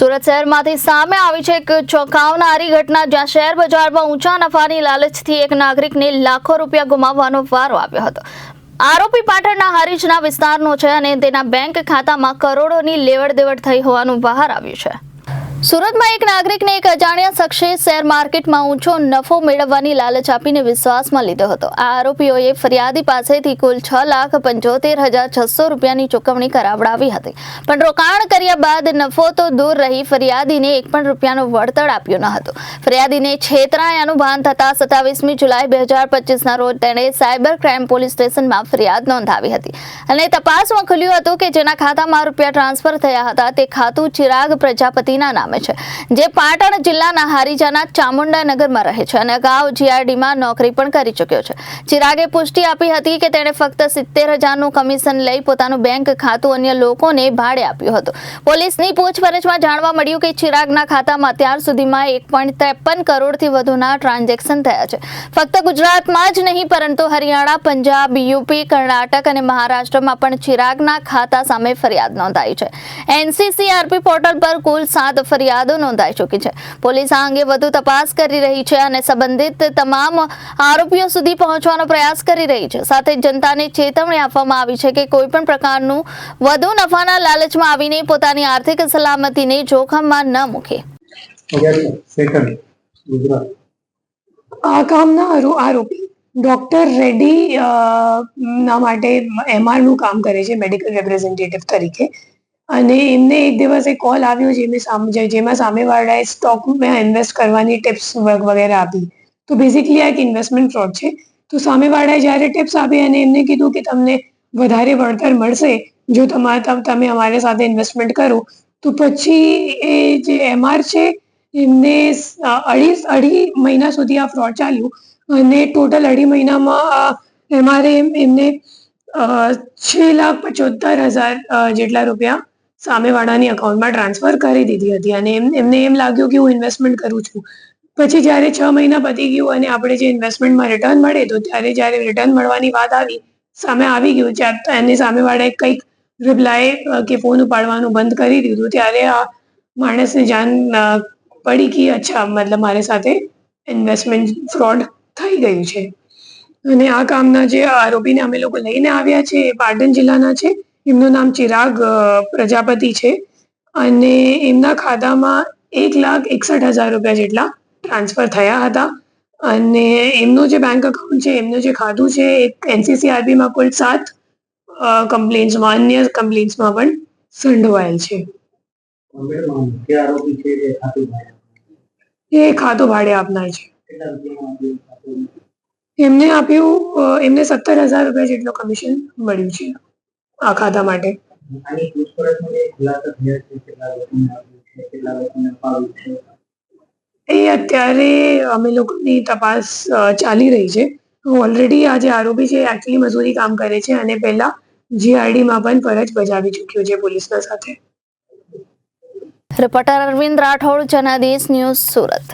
સુરત શહેરમાંથી સામે આવી છે એક ચોંકાવનારી ઘટના, જ્યાં શેર બજારમાં ઊંચા નફાની લાલચથી એક નાગરિકને લાખો રૂપિયા ગુમાવવાનો વારો આવ્યો હતો. આરોપી પાટણના હરીજના વિસ્તારનો છે અને તેના બેંક ખાતામાં કરોડોની લેવડ દેવડ થઈ હોવાનું બહાર આવ્યું છે. સુરતમાં એક નાગરિકને એક અજાણ્યા શખ્સે શેર માર્કેટમાં ઊંચો નફો મેળવવાની લાલચ આપીને વિશ્વાસમાં લીધો હતો. આ આરોપીઓએ ફરિયાદી પાસેથી કુલ છ લાખ પંચોતેર હજાર છસો રૂપિયાની ચૂકવણી કરાવડાવી હતી. પણ રોકાણ કર્યા બાદ નફો તો દૂર રહી ફરિયાદીને એક પણ રૂપિયાનું વળતર આપ્યું ન હતું. ફરિયાદીને છેતરાયાનું ભાન થતાં સત્તાવીસમી જુલાઈ બે હજાર પચીસના રોજ તેણે સાયબર ક્રાઇમ પોલીસ સ્ટેશનમાં ફરિયાદ નોંધાવી હતી. અને તપાસમાં ખુલ્યું હતું કે જેના ખાતામાં રૂપિયા ટ્રાન્સફર થયા હતા તે ખાતું ચિરાગ પ્રજાપતિના નામે છે. જે પાટણ જિલ્લાના હારીજાના ચામુંડા રહે છે અને અગાઉ જીઆરડીમાં નોકરી પણ કરી ચૂક્યો છે. ચિરાગે પુષ્ટિ આપી હતી કે તેણે ફક્ત સિત્તેર હજારનું કમિશન લઈ પોતાનું બેંક ખાતું અન્ય લોકોને ભાડે આપ્યું હતું. પોલીસની પૂછપરછમાં જાણવા મળ્યું કે ચિરાગના ખાતામાં અત્યાર સુધીમાં એક પોઈન્ટ ત્રેપન કરોડથી વધુના ટ્રાન્ઝેક્શન થયા છે. ફક્ત ગુજરાતમાં જ નહીં, પરંતુ હરિયાણા, પંજાબ, યુપી, કર્ણાટક અને મહારાષ્ટ્રમાં પણ ચિરાગના ખાતા સામે ફરિયાદ નોંધાઈ છે. એનસીસીઆરપી પોર્ટલ પર કુલ સાત ફરિયાદો નોંધાઈ ચૂકી છે. પોલીસ આ અંગે વધુ તપાસ કરી રહી છે અને સંબંધિત તમામ આરોપીઓ સુધી પહોંચવાનો પ્રયાસ કરી રહી છે. સાથે જનતાને ચેતવણી આપવામાં આવી છે કે કોઈ પણ પ્રકારનું વધુ નફાના લાલચમાં આવીને પોતાની આર્થિક સલામતીને જોખમમાં ન મૂકે. આ કામના આરોપી ડોક્ટર રેડ્ડી ના માટે એમઆરનું કામ કરે છે મેડિકલ રિપ્રેઝેન્ટેટિવ તરીકે. અને એમને એક દિવસ એક કોલ આવ્યો જેમાં સામે, જે- જેમાં સામેવાળાએ સ્ટોકમાં ઇન્વેસ્ટ કરવાની ટિપ્સ વગેરે આપી. તો બેઝિકલી આ એક ઇન્વેસ્ટમેન્ટ ફ્રોડ છે. તો સામેવાળાએ જ્યારે ટિપ્સ આપી અને એમને કીધું કે તમને વધારે વળતર મળશે, જો તમારે તમ- અમારી સાથે ઇન્વેસ્ટમેન્ટ કરો, તો પછી એ જે એમઆર છે, એમને અઢી અઢી મહિના સુધી આ ફ્રોડ ચાલ્યું. અને ટોટલ અઢી મહિનામાં એમઆરએ એમને છ લાખ પચોતેર હજાર જેટલા રૂપિયા સામેવાળાની અકાઉન્ટમાં ટ્રાન્સફર કરી દીધી હતી અને એમ, એમને એમ લાગ્યું કે હું ઇન્વેસ્ટમેન્ટ કરું છું. પછી જ્યારે છ મહિના પતી ગયું અને આપણે જે ઇન્વેસ્ટમેન્ટમાં રિટર્ન મળે તો ત્યારે જ્યારે રિટર્ન મળવાની વાત આવી, સામે આવી ગયું ત્યારે તો એની સામેવાળાએ કંઈક રિપ્લાય કે ફોન ઉપાડવાનું બંધ કરી દીધું, ત્યારે આ માણસને જાન પડી કે અચ્છા, મતલબ મારી સાથે ઇન્વેસ્ટમેન્ટ ફ્રોડ થઈ ગયું છે. અને આ કામના જે આરોપીને અમે લોકો લઈને આવ્યા છે, એ પાટણ જિલ્લાના છે. એમનું નામ ચિરાગ પ્રજાપતિ છે. અને એમના ખાતામાં એક લાખ એકસઠ હજાર રૂપિયા જેટલા ટ્રાન્સફર થયા હતા. અને એમનું જે બેંક અકાઉન્ટ છે, એમનું જે ખાતું છે એક એનસીસીઆરબીમાં કુલ સાત કમ્પ્લેન્ટ્સમાં અન્ય કમ્પ્લેન્ટ્સમાં પણ સંડોવાયેલ છે. એ ખાતું ભાડે આપનાર છે. એમને આપ્યું એમને સત્તર હજાર રૂપિયા જેટલું કમિશન મળ્યું છે. આ ખાતા માટે. એ અત્યારે અમે લોકોની તપાસ ચાલી રહી છે. ઓલરેડી આ જે આરોપી છે એકચ્યુઅલી મજૂરી કામ કરે છે અને પહેલા જીઆરડીમાં પણ ફરજ બજાવી ચૂક્યો છે પોલીસના સાથે. Reporter Arvind Rathod Janadesh news Surat.